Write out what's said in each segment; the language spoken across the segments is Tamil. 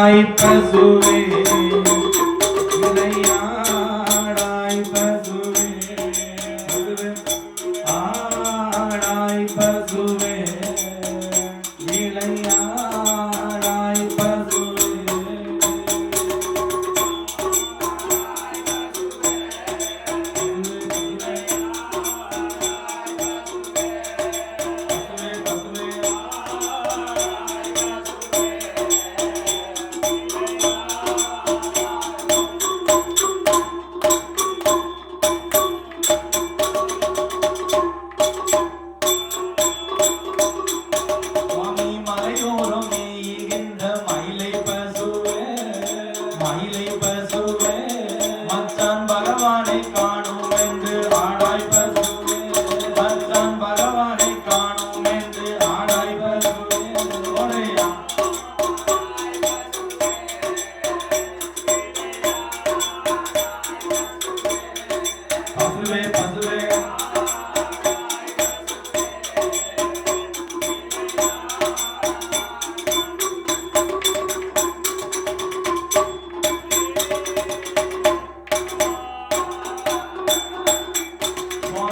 ஆய் பசுவே விளையாடாய் பசுவே ஆடாய் பசுவே. மயிலை பசுவே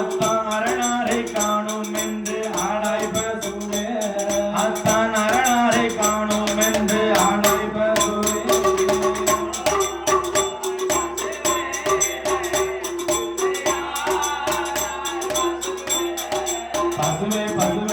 அத்தான் அரணாரை காணும் என்று ஆடாய் பசுவே. அத்தான் அரணாரை காணும் என்று ஆடாய் பசுவே. பசுவே பசுவே.